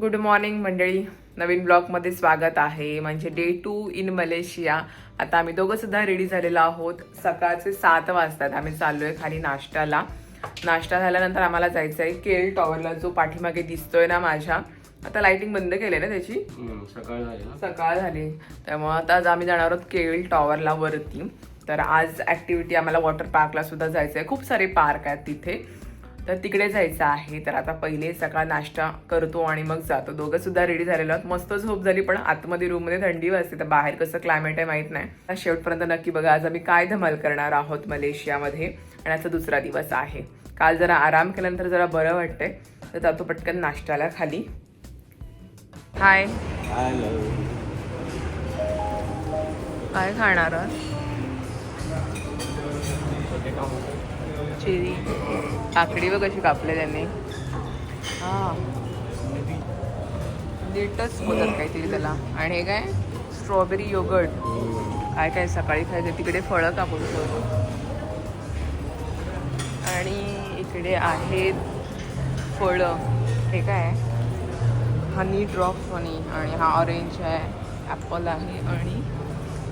Good morning मंडळी. नवीन ब्लॉगमध्ये स्वागत आहे. म्हणजे डे टू इन मलेशिया आता आम्ही दोघं सुद्धा रेडी झालेलो आहोत. सकाळचे सात वाजतात. आम्ही चाललोय खाली नाश्त्याला. नाश्ता झाल्यानंतर आम्हाला जायचं आहे केल टॉवरला. जो पाठीमागे दिसतोय ना माझ्या. आता लाइटिंग बंद केली ना त्याची? सकाळ झाली सकाळ झाली. त्यामुळे आता आज आम्ही जाणार आहोत केळी टॉवरला वरती. तर आज ऍक्टिव्हिटी आम्हाला वॉटर पार्कला सुद्धा जायचं आहे खूप सारे पार्क आहेत तिथे. तर तिकडे जायचं आहे. तर आता पहिले सकाळ नाश्ता करतो आणि मग जातो. दोघं सुद्धा रेडी झालेलो आहोत. मस्त झोप झाली पण आतमध्ये रूममध्ये थंडी वाजते. तर बाहेर कसं क्लायमेट आहे माहीत नाही. तर शेवटपर्यंत नक्की बघा आज आम्ही काय धमाल करणार आहोत मलेशियामध्ये. आणि आजचा दुसरा दिवस आहे. काल जरा आराम केल्यानंतर जरा बरं वाटतंय. तर जातो पटकन नाश्त्याला खाली. हाय हॅलो काय खाणार आहात? चेरी काकडी व कशी कापले त्यांनी. हा. नीटच होतात काहीतरी त्याला. आणि हे काय? Strawberry yogurt. काय काय सकाळी खायचं तिकडे फळं कापून ठेवतो. आणि इकडे आहेत फळं. हे काय? हनी ड्रॉप हनी आणि हा ऑरेंज आहे ॲपल आहे आणि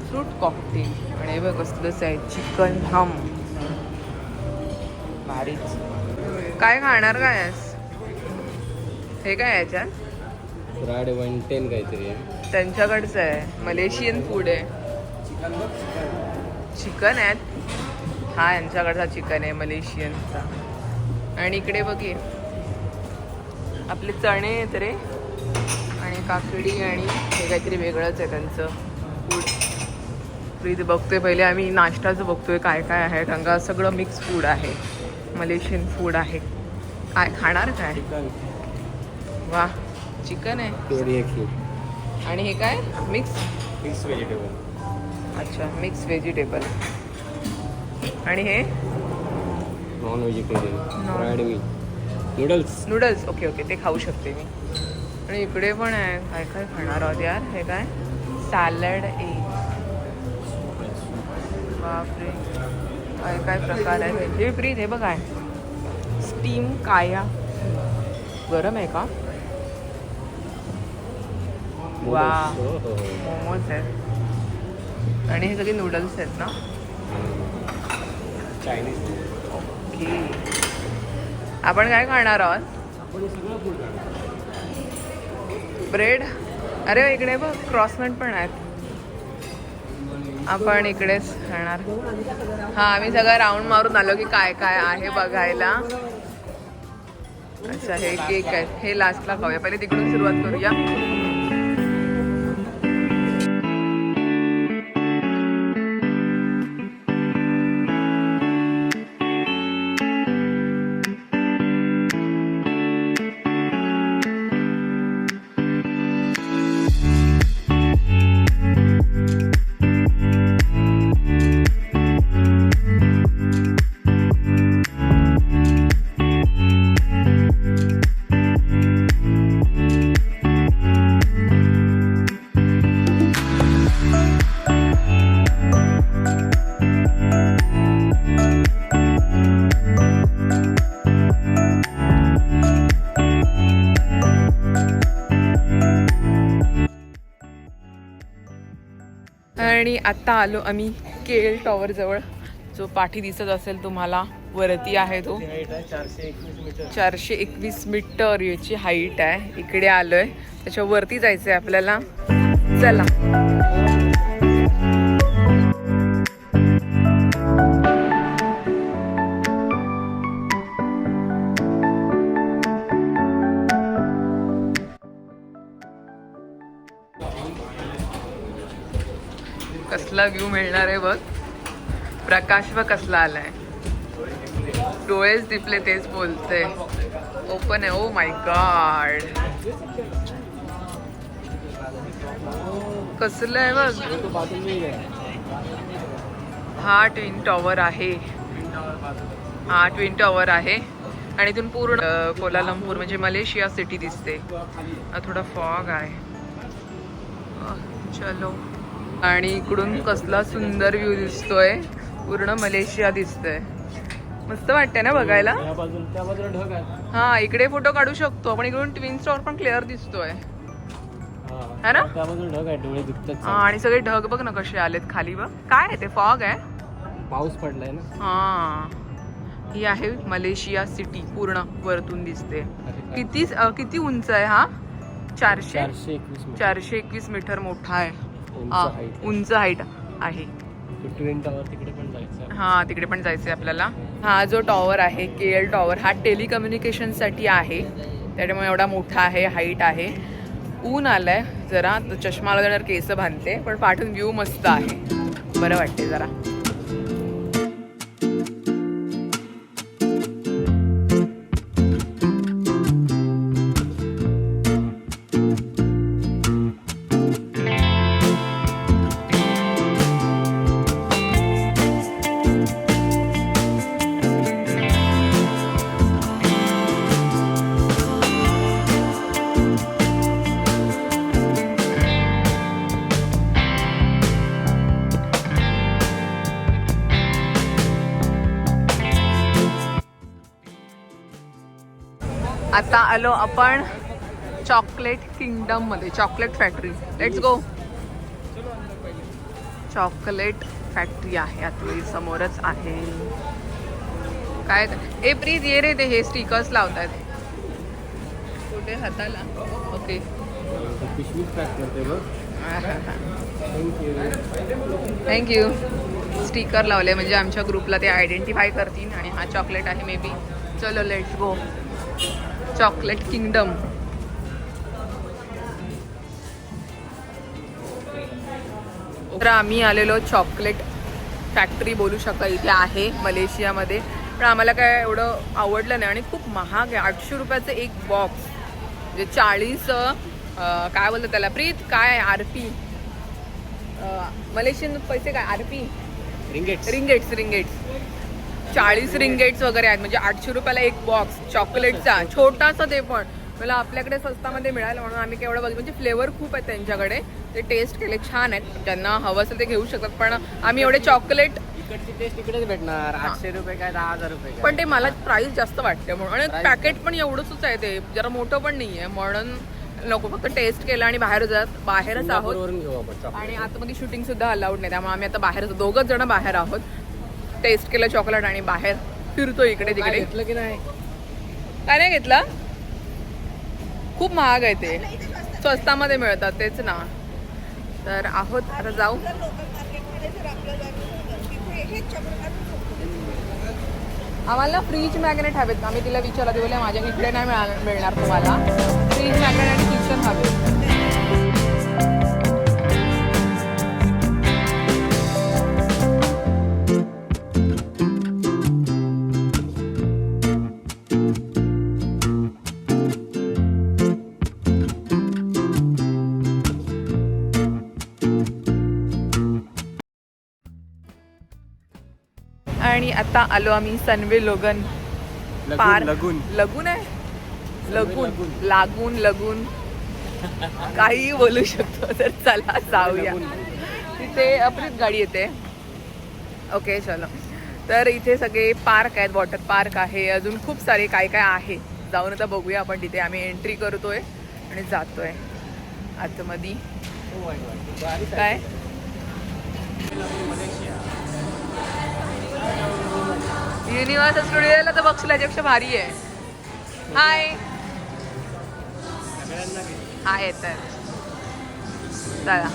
फ्रूट कॉकटेल. आणि हे बघ कसलंच आहे चिकन हम भारीच. काय खाणार काय आहेस हे काय याच्यात? फ्रायड वन टेन काहीतरी. आहे त्यांच्याकडचं आहे. मलेशियन फूड आहे. चिकन आहेत. हा यांच्याकडचा चिकन आहे मलेशियनचा. आणि इकडे बघे. आपले चणे आहेत रे. आणि काकडी आणि हे काहीतरी वेगळंच आहे त्यांचं फूड इथे बघतोय पहिले आम्ही नाश्ताचं बघतोय काय काय आहे. कारण का सगळं मिक्स फूड आहे. मलेशियन फूड आहे. काय खाणार काय? चिकन. वा चिकन आहे. आणि हे काय? मिक्स मिक्स व्हेजिटेबल अच्छा मिक्स व्हेजिटेबल आणि हे? Non vegetarian noodles noodles okay okay ते खाऊ शकते मी. आणि इकडे पण आहे. काय काय खाणार आहोत यार? हे काय? सॅलड ए बापरे. काय काय प्रकार आहे? हे प्रीत हे बघ. आहे स्टीम काया. गरम आहे का? वा. मोमोज आहेत. आणि हे सगळे नूडल्स आहेत ना? चायनीज. ओके. आपण काय खाणार आहोत? आपण सगळं फूड ब्रेड? अरे इकडे बघ क्रॉसनट पण आहेत. आपण इकडेच खाणार हा आम्ही सगळं राऊंड मारून आलो की काय काय आहे बघायला. अच्छा हे केक आहे हे लास्टला खाऊया. पहिले तिकडून सुरुवात करूया. आणि आत्ता आलो आम्ही के एल टॉवरजवळ. जो पाठी दिसत असेल तुम्हाला वरती आहे तो. चारशे एकवीस मीटर याची हाईट आहे. इकडे आलोय. त्याच्यावरती जायचं जायचंय आपल्याला. चला. चांगला व्ह्यू मिळणार आहे बघ. प्रकाश व कसला आलाय. डोळेच दिपले तेच बोलते. ओपन आहे. ओ माय गॉड कसलं आहे बघ. हा ट्विन टॉवर आहे. हा ट्विन टॉवर आहे. आणि इथून पूर्ण कोलालंपूर म्हणजे मलेशिया सिटी दिसते. थोडा फॉग आहे. चलो. आणि इकडून कसला सुंदर व्ह्यू दिसतोय. पूर्ण मलेशिया दिसतंय. मस्त वाटतंय ना बघायला? हा इकडे फोटो काढू शकतो. आपण इकडून ट्विन स्टॉर पण क्लिअर दिसतोय. हा. है ना? हा आणि सगळे ढग बघ ना कसे आलेत खाली बघ. काय आहे ते? फॉग आहे? पाऊस पडलाय ना? हा. ही आहे मलेशिया सिटी पूर्ण वरतून दिसते. किती किती उंच आहे हा? चारशे. चारशे एकवीस मीटर मोठा आहे. उंच हा, हाईट आहे. ट्विन टॉवर तिकडे पण जायचं हा तिकडे पण जायचंय आपल्याला. हा जो टॉवर आहे के एल टॉवर हा टेलिकम्युनिकेशनसाठी आहे. त्याच्यामुळे एवढा मोठा आहे हाईट आहे. ऊन आलंय जरा तर चष्मा लावल्यावर केस बांधते पण पाठून व्ह्यू मस्त आहे. बरं वाटते जरा. आता आलो आपण चॉकलेट किंगडममध्ये chocolate factory. Let's go chocolate factory आहे आतमध्ये समोरच आहे. काय ए प्रीत ये रे ते हे स्टिकर्स लावतात कुठे? हाताला. ओके थँक्यू स्टिकर लावले म्हणजे आमच्या ग्रुपला ते आयडेंटिफाय करतील आणि हा चॉकलेट आहे मे बी चलो लेट्स गो चॉकलेट किंगडम. तर आम्ही आलेलो चॉकलेट फॅक्टरी बोलू शका इथे आहे मलेशियामध्ये. पण आम्हाला काय एवढं आवडलं नाही आणि खूप महाग आहे. आठशे रुपयाचं एक बॉक्स म्हणजे चाळीस काय बोलतात त्याला? प्रीत काय? R P. मलेशियन पैसे काय? R P? Ringgit ringgits ringgits. चाळीस रिंगेट्स वगैरे आहेत. म्हणजे आठशे रुपयाला एक बॉक्स चॉकलेटचा छोटासा ते पण. मला आपल्याकडे स्वस्तामध्ये मिळालं म्हणून आम्ही केवढं बघितलं. म्हणजे फ्लेवर खूप आहेत त्यांच्याकडे. ते टेस्ट केले छान आहेत. ज्यांना हवं असेल ते घेऊ शकतात. पण आम्ही एवढे चॉकलेट इकडची टेस्ट इकडेच भेटणार. आठशे रुपये काय दहा हजार रुपये पण ते मला प्राइस जास्त वाटते म्हणून. आणि पॅकेट पण एवढंच आहे ते. जरा मोठं पण नाही आहे म्हणून नको फक्त टेस्ट केलं आणि बाहेर जात बाहेरच आहोत. आणि आतमध्ये शूटिंग सुद्धा अलाउड नाही. त्यामुळे आम्ही आता बाहेर दोघच जण बाहेर आहोत. टेस्ट केलं चॉकलेट आणि बाहेर फिरतो इकडे तिकडे. घेतलं की नाही? काय नाही घेतलं? खूप महाग आहे ते. स्वस्तामध्ये मिळतात तेच ना. तर आहोत आता जाऊ. आम्हाला फ्रीज मॅग्नेट हवेत. आम्ही तिला विचारलं ती बोलले माझ्या इकडे नाही मिळा- मिळणार तुम्हाला. फ्रीज मॅग्नेट आणि किचन हवे आणि आता आलो आम्ही Sunway Lagoon park lagoon. Lagoon आहे? लगून. लगून. लागून लगून. काही बोलू शकतो तर चला जाऊया. तिथे अपरीत गाडी येते. ओके चलो. तर इथे सगळे पार्क आहेत वॉटर पार्क आहे. अजून खूप सारे काय काय आहे. जाऊन आता बघूया आपण तिथे. आम्ही एंट्री करतोय आणि जातोय. आतमध्ये. आहे. काय? युनिव्हर्सल स्टुडिओला तर बघशील याच्यापेक्षा भारी आहे. हाय हाय तर चला.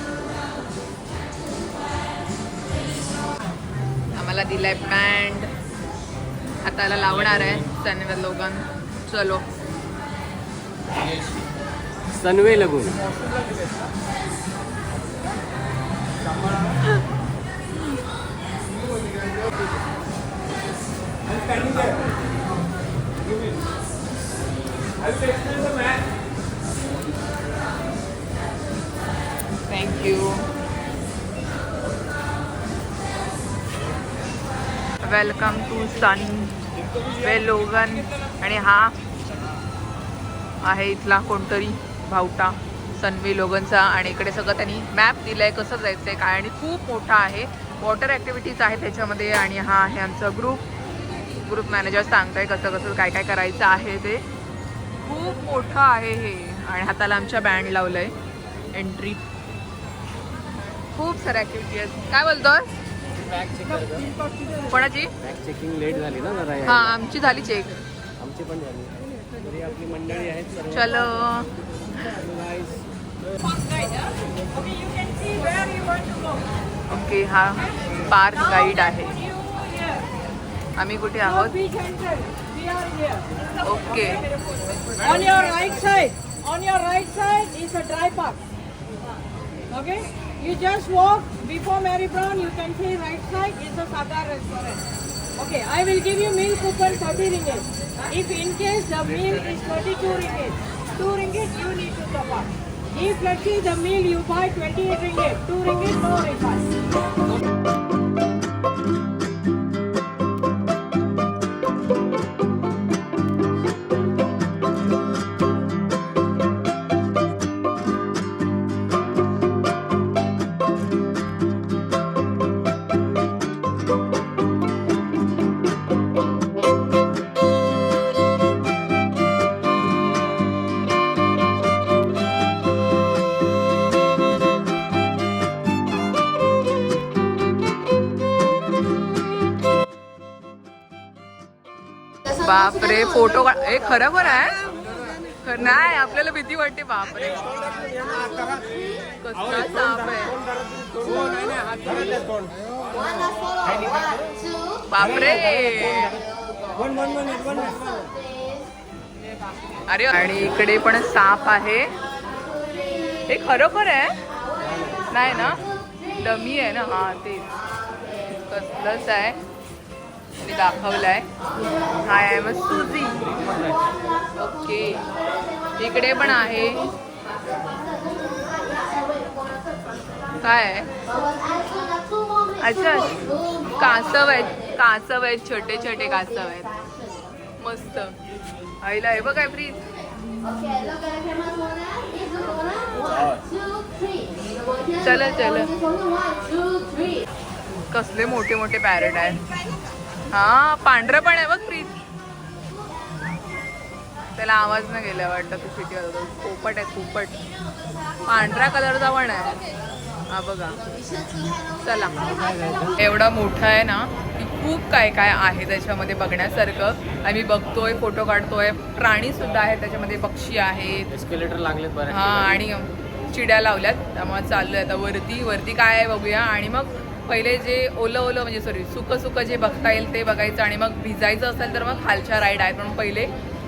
आम्हाला दिलाय पॅन्ट हाताला लावणार आहे सनवे लोगन चलो. Sunway Lagoon welcome to Sunway Lagoon आणि हा आहे इथला कोणतरी भावटा सनवे लोगनचा आणि इकडे सगळं त्यांनी मॅप दिलाय कसं जायचं आहे काय आणि खूप मोठा आहे. वॉटर ॲक्टिव्हिटीज आहे त्याच्यामध्ये आणि हा आहे आमचा ग्रुप ग्रुप मॅनेजर सांगताय कसं कसं काय काय करायचं आहे ते. खूप मोठं आहे हे. आणि हाताला आमच्या बँड लावलंय. एंट्री खूप साऱ्या ऍक्टिव्हिटी आहेत. काय बोलतोय कोणाची? बॅग चेकिंग लेट झाली ना जरा हा. आमची झाली चेक आमची पण झाली. तरी आपली मंडळी आहेत सर्व. चलो. Guys, ओके हा पार्क गाईड आहे. आम्ही कुठे आहोत. Okay. On your right side, on your right side is a dry park. Okay? You just walk before Mary Brown, you can see right side is a Sagar restaurant. Okay, I will give you meal coupon 30 ringgit. If in case the meal is 32 ringgit, 2 ringgit you need to top up. If let's say the meal you buy 28 ringgit, 2 ringgit no refund. बापरे photo का ए खरं खरं आहे नाही आपल्याला भीती वाटते बापरे. कसला साप आहे. बापरे. अरे आणि इकडे पण साप आहे. हे खरोखर आहे? नाही ना? डमी आहे ना? हा तेच. कसलंच आहे. मी दाखवलाय. Hi I am Suzy okay इकडे पण आहे. काय? आहे अच्छा कासव आहेत. कासव आहेत छोटे छोटे कासव आहेत. मस्त. आईला आहे बघ काय फ्रीज चल चल. कसले मोठे मोठे पॅरेट आहेत. हा पांढरं पण आहे बघ फ्रीज. त्याला आवाज न गेला वाटतं तू सिटी पोपट आहे पोपट. पांढऱ्या कलरचा पण आहे. हा बघा. चला. एवढा मोठा आहे ना की खूप काय काय आहे त्याच्यामध्ये बघण्यासारखं. आम्ही बघतोय फोटो काढतोय. प्राणी सुद्धा आहेत त्याच्यामध्ये पक्षी आहेत. एस्केलेटर लागलेत बरं हा आणि चिड्या लावल्यात. त्यामुळे चाललोय आता वरती. वरती काय आहे बघूया. आणि मग पहिले जे ओलं ओलं म्हणजे सॉरी सुकं सुकं जे बघता येईल ते बघायचं आणि मग भिजायचं असेल तर मग खालच्या राईड आहेत म्हणून पहिले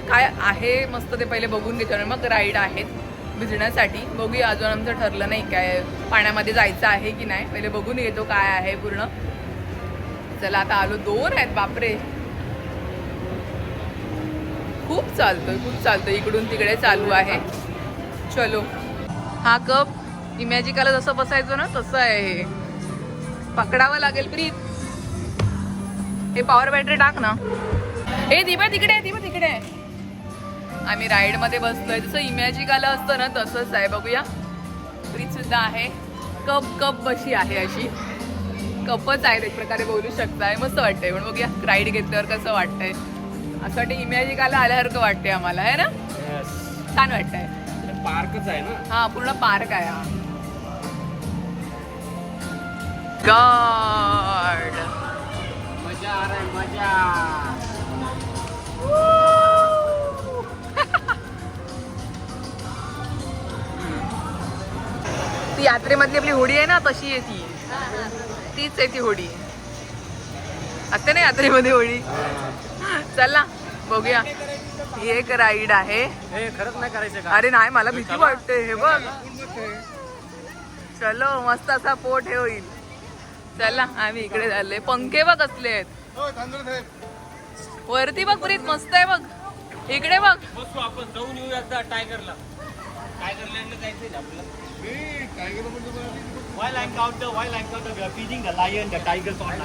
काय आहे मस्त ते पहिले बघून घेतो आणि मग राईड आहेत भिजण्यासाठी. बघूया अजून आमचं ठरलं नाही काय पाण्यामध्ये जायचं आहे की नाही. पहिले बघून घेतो काय आहे पूर्ण. चला आता आलो. दोन आहेत बापरे. खूप चालतोय खूप चालतोय. इकडून तिकडे चालू आहे. चलो. हा कप इमॅजिकाला जसं बसायचो ना तसं आहे हे. पकडावं लागेल प्रीत. हे पॉवर बॅटरी टाक ना. हे दिबा तिकडे आहे दिबा तिकडे आहे. आम्ही राईडमध्ये बसलोय. जसं इमॅजिकाला असतं ना तसंच आहे. बघूया. प्रीत सुद्धा आहे. कप कप बशी आहे अशी. कपच आहेत एक प्रकारे बोलू शकताय. मस्त वाटतंय. पण बघूया राईड घेतल्यावर कसं वाटतंय. असं वाटतं इमॅजिकाला आल्यासारखं वाटतंय आम्हाला. आहे ना? छान वाटतंय. पार्कच आहे ना? हा पूर्ण पार्क आहे हा. गॉड मजा आ रहा है मजा। ती यात्रेमधली आपली होडी आहे ना तशी आहे ती. तीच आहे ती होडी. असते ना यात्रेमध्ये होडी? चला बघूया. ही एक राईड आहे. हे खरंच नाही करायचं अरे नाही मला भीती वाटते हे बघ. चलो मस्त असा पोट हे होईल. चला आम्ही इकडे झाले पंखे बघ असले आहेत. वरती बघ प्रीत मस्त आहे बघ. इकडे बघ. बसू आपण जाऊन येऊ एकदा टायगरला. टायगर लँडला जायचंय आपल्याला While encounter, while encounter, we are feeding the lion, the tigers on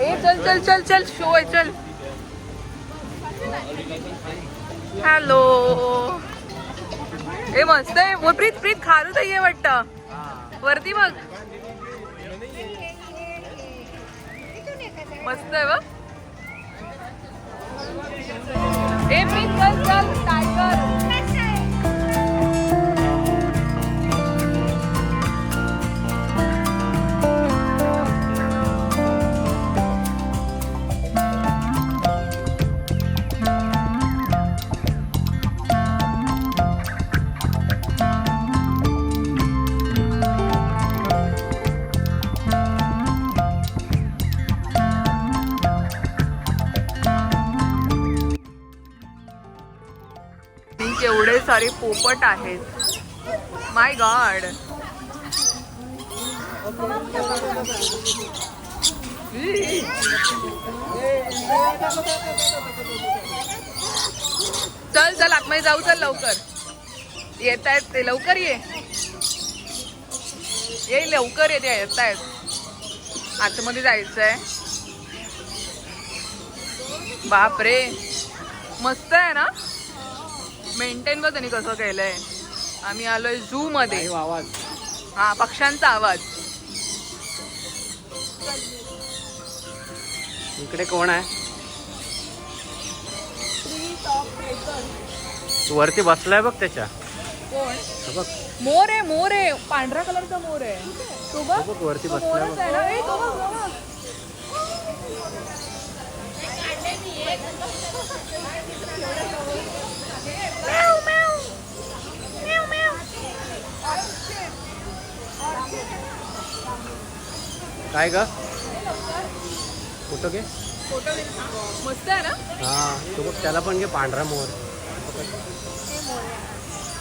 ए चल चल चल चल शो आहे चल. हॅलो ए मस्त आहे. प्रीत प्रीत खारू तर ये वाटत. वरती बघ. मस्त आहे बघ. ए प्रिन्स चल टायगर एवढे सारे पोपट आहेत. माय गॉड चल चल आतमध्ये जाऊ चल लवकर. येत आहेत ते लवकर ये. ये लवकर ये ते येत आहेत आतमध्ये जायचंय. बापरे. मस्त आहे ना? मेंटेन त्यांनी कसं केलंय. आम्ही आलोय झू मध्ये आवाज. हा पक्ष्यांचा आवाज. इकडे कोण आहे? तू वरती बसलाय बघ त्याच्या. कोण? बघ. मोर आहे मोर आहे. पांढऱ्या कलरचा मोर आहे. तो बघ बघ वरती बसलाय मोरच बघ. आहे ना? ए, तो बघ, तो बघ. काय ग? कुठं घे. मस्त आहे ना? हा तू बघ त्याला पण घे पांढरा मोर.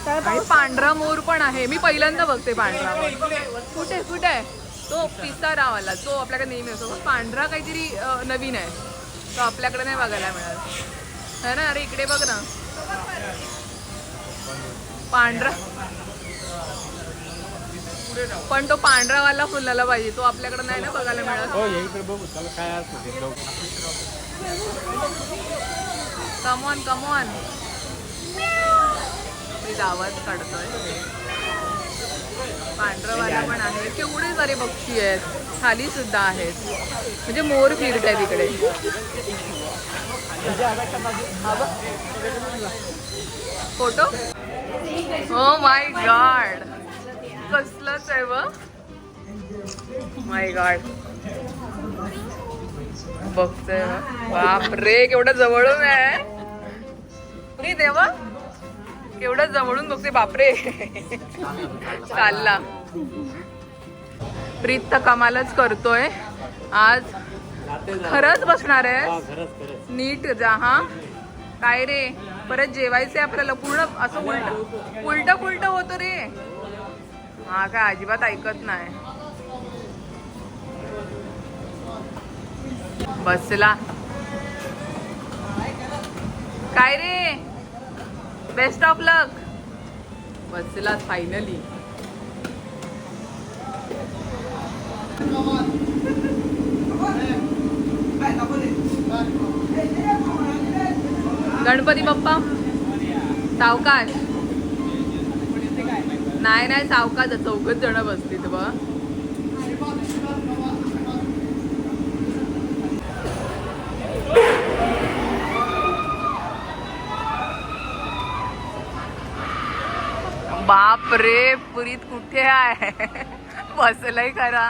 आणि पांढरा मोर पण आहे. मी पहिल्यांदा बघते पांढरा मोर. कुठे कुठे? आहे तो पिसारावाला तो आपल्याकडे नेहमी असतो. पण पांढरा काहीतरी नवीन आहे. तो आपल्याकडे नाही बघायला मिळत है ना अरे इकडे बघ ना. पांढरा. पण तो पांढरावाला फुलाला पाहिजे तो आपल्याकडे नाही ना बघायला मिळत कमॉन कमॉन मी आवाज काढतोय. पांढरवाला पण आहे केवढे सारे पक्षी आहेत. खाली सुद्धा आहेत. म्हणजे मोर फिरत आहे तिकडे फोटो? हो माय गॉड कसलंच आहे व माय गॉड बघतोय बाप रे केवढं जवळून आहे. देवा. केवढं जवळून बघते बापरे. चालला. प्रीत तर कमालच करतोय. आज खरंच बसणार आहे. नीट जा हा. काय रे? परत जेवायचंय आपल्याला. पूर्ण असं उलट उलट पुलट होतं रे. हा काय अजिबात ऐकत नाही. बसला. काय रे? बेस्ट ऑफ लक बसला फायनली गणपती बाप्पा. सावकाश. नाही नाही सावकाश. चौघच जण बसतील बघ. बाप रे पुरीत कुठे आहे? बसलंय खरा.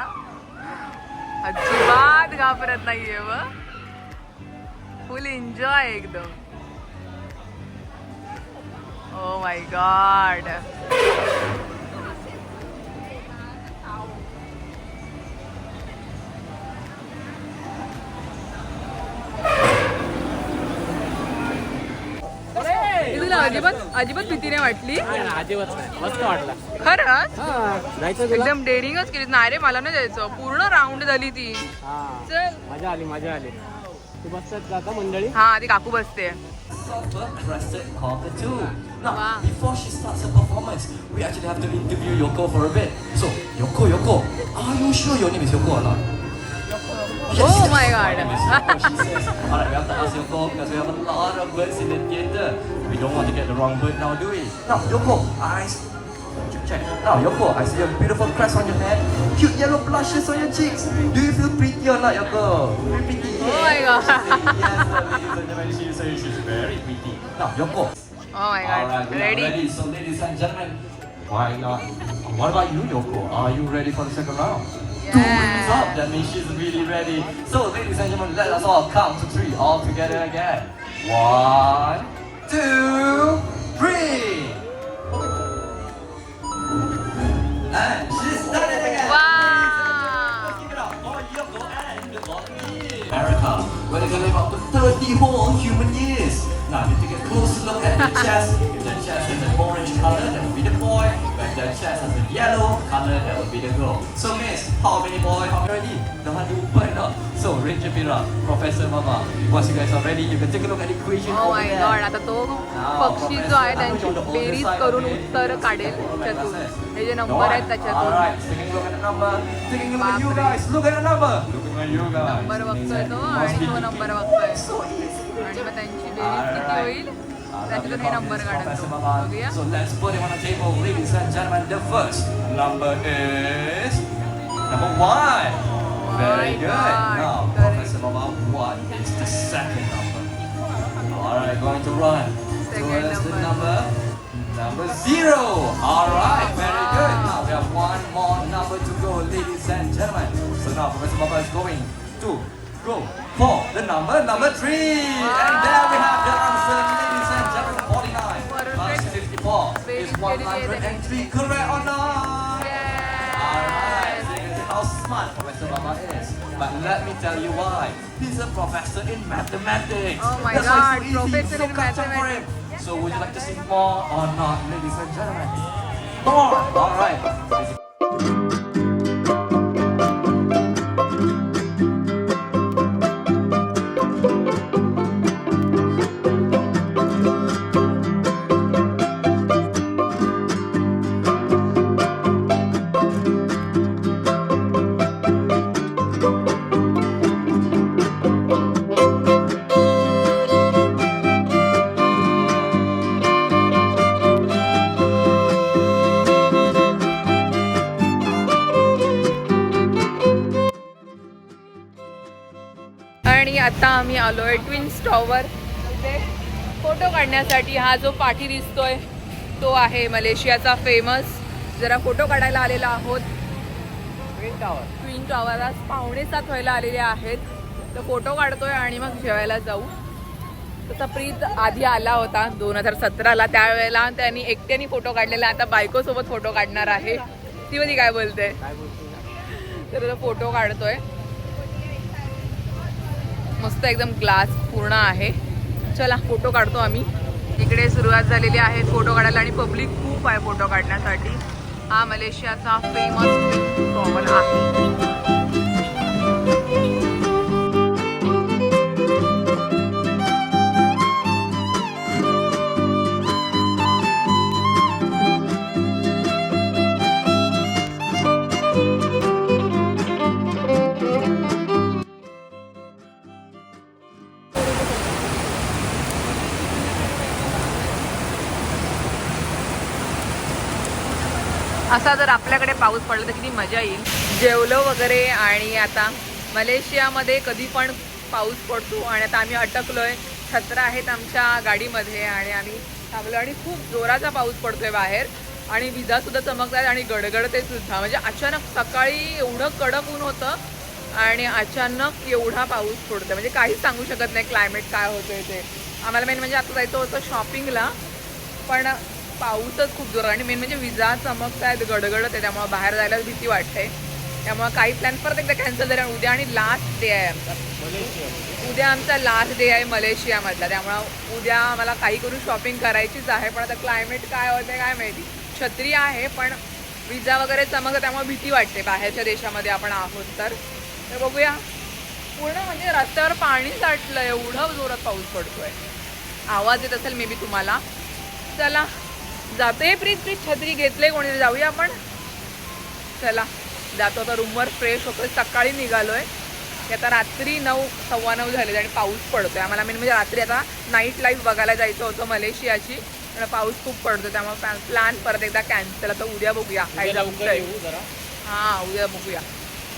अजिबात घाबरत नाहीये व. फुल एन्जॉय एकदम. ओ माय गॉड अजिबात अजिबात भीती नाही वाटली अजिबात नाही मस्त वाटला खरंच जायचं एकदम डेअरिंगच केली नाही रे मला नाही जायचं पूर्ण राऊंड झाली ती हा चल मजा आली मजा आली तू बसतात का आता मंडळी हा ती काकू बसते Breasted. Now, Wow. before she starts her performance, we actually have to interview Yoko for a bit. So, Yoko, Yoko, are you sure your name is Yoko or not? Oh my God. Yoko, she says. Alright, we have to ask Yoko because we have a lot of birds in the theater. We don't want to get the wrong bird now, do we? Now, Yoko, eyes. Check, check. Now, Yoko, I see a beautiful crest on your head, cute yellow blushes on your cheeks. Do you feel pretty or not, Yoko? Very pretty. Oh my God. yes, ladies and gentlemen, she says she's very pretty. Now, Yoko. Oh my Alright, Ready? ready. So, ladies and gentlemen, why not? What about you, Yoko? Are you ready for the second round? Two up, that means she's really ready. So, ladies and gentlemen, let us all count to three all together again. One, two, three. And she's it again. Wow. It up live up to 30 whole human years. Now, if you take a closer look at the chest, if the chest is an orange color, that would be the boy. When the chest has a yellow color, that would be the girl. So, miss, how many boy, how many? Dah ada open up. So, Ranger Pira, Professor Mama, once you guys are ready, you can take a look at the equation Oh over my there. god आता तो पक्षी जो आहे त्यांची बेरीज करून उत्तर काढेल त्यातून हे जे नंबर आहेत त्याच्यातून Alright, taking a look at the number. Taking a look at you बापरे. guys. Look at the number. Looking at you guys. Number बघतोय तो आणि तो the नंबर. बघतोय So easy. आणि मग त्यांची बेरीज किती होईल So, let's put him on the table, ladies and gentlemen. The first number is number one. Very good. Now, Professor Baba, what is the second number? Alright, going to run second towards the number. Number zero. All right, very good. Now we have one more number to go, ladies and gentlemen. So now Professor Baba is going to go for the number number three, and there we have the answer. 54 is 103. Correct or not? Alright, you can see how smart Professor Mama is. But let me tell you why. He's a professor in mathematics. Oh my That's why God, it's so professor so in catch up for him. mathematics. So would you like to see more or not, ladies and gentlemen? More! Alright. Tower इथे photo काढण्यासाठी हा जो पाठी दिसतोय तो आहे मलेशियाचा famous जरा photo काढायला आलेला आहोत. ट्विन टॉवर ट्विन टॉवर आज पावणे सात व्हायला आलेले आहेत. तर फोटो काढतोय आणि मग जेवायला जाऊ. तसा प्रीत आधी आला होता दोन हजार सतराला. त्यावेळेला त्यांनी एकट्याने फोटो काढलेला. आता बायकोसोबत फोटो काढणार आहे. ती मध्ये काय बोलते? तर तो फोटो काढतोय. मस्त एकदम ग्लास पूर्ण आहे. चला फोटो काढतो आम्ही. इकडे सुरुवात झालेली आहे फोटो काढायला आणि पब्लिक खूप आहे फोटो काढण्यासाठी. हा मलेशियाचा फेमस कॉमन आहे. असा जर आपल्याकडे पाऊस पडला तर किती मजा येईल. जेवलो वगैरे आणि आता मलेशियामध्ये कधी पण पाऊस पडतो आणि आता आम्ही अटकलोय. छत्र आहेत आमच्या गाडीमध्ये आणि आम्ही थांबलो आणि खूप जोराचा पाऊस पडतोय बाहेर. आणि विजासुद्धा चमकतात आणि गडगडते सुद्धा. म्हणजे अचानक सकाळी एवढं कडक ऊन होतं आणि अचानक एवढा पाऊस पडतोय. म्हणजे काहीच सांगू शकत नाही क्लायमेट काय होतंय ते. आम्हाला मेन म्हणजे आता जायचं होतं शॉपिंगला पण पाऊसच खूप जोरात. आणि मेन म्हणजे विजा चमकत आहेत गडगडत आहे त्यामुळे बाहेर जायला भीती वाटते. त्यामुळे काही प्लॅन परत एकदा कॅन्सल झाले आणि उद्या आणि लास्ट डे आहे आमचा. उद्या आमचा लास्ट डे आहे मलेशियामधला. त्यामुळं उद्या आम्हाला काही करून शॉपिंग करायचीच आहे. पण आता क्लायमेट काय होते काय माहिती. छत्री आहे पण विजा वगैरे चमकत त्यामुळे भीती वाटते. बाहेरच्या देशामध्ये आपण आहोत तर. तर बघूया. पूर्ण म्हणजे रस्त्यावर पाणी साठलं एवढं जोरात पाऊस पडतोय. आवाज येत असेल मे बी तुम्हाला. चला. जाते. प्रीत प्रीत छत्री घेतले कोणी जाऊया आपण? चला जातो आता रूमवर फ्रेश होतोय सकाळी निघालोय. की आता रात्री नऊ सव्वा नऊ झाले आणि पाऊस पडतोय. आम्हाला मेन म्हणजे रात्री आता नाईट लाईफ बघायला जायचं होतं मलेशियाची पण पाऊस खूप पडतो त्यामुळे प्लॅन परत एकदा कॅन्सल आता उद्या बघूया. काय हा उद्या बघूया.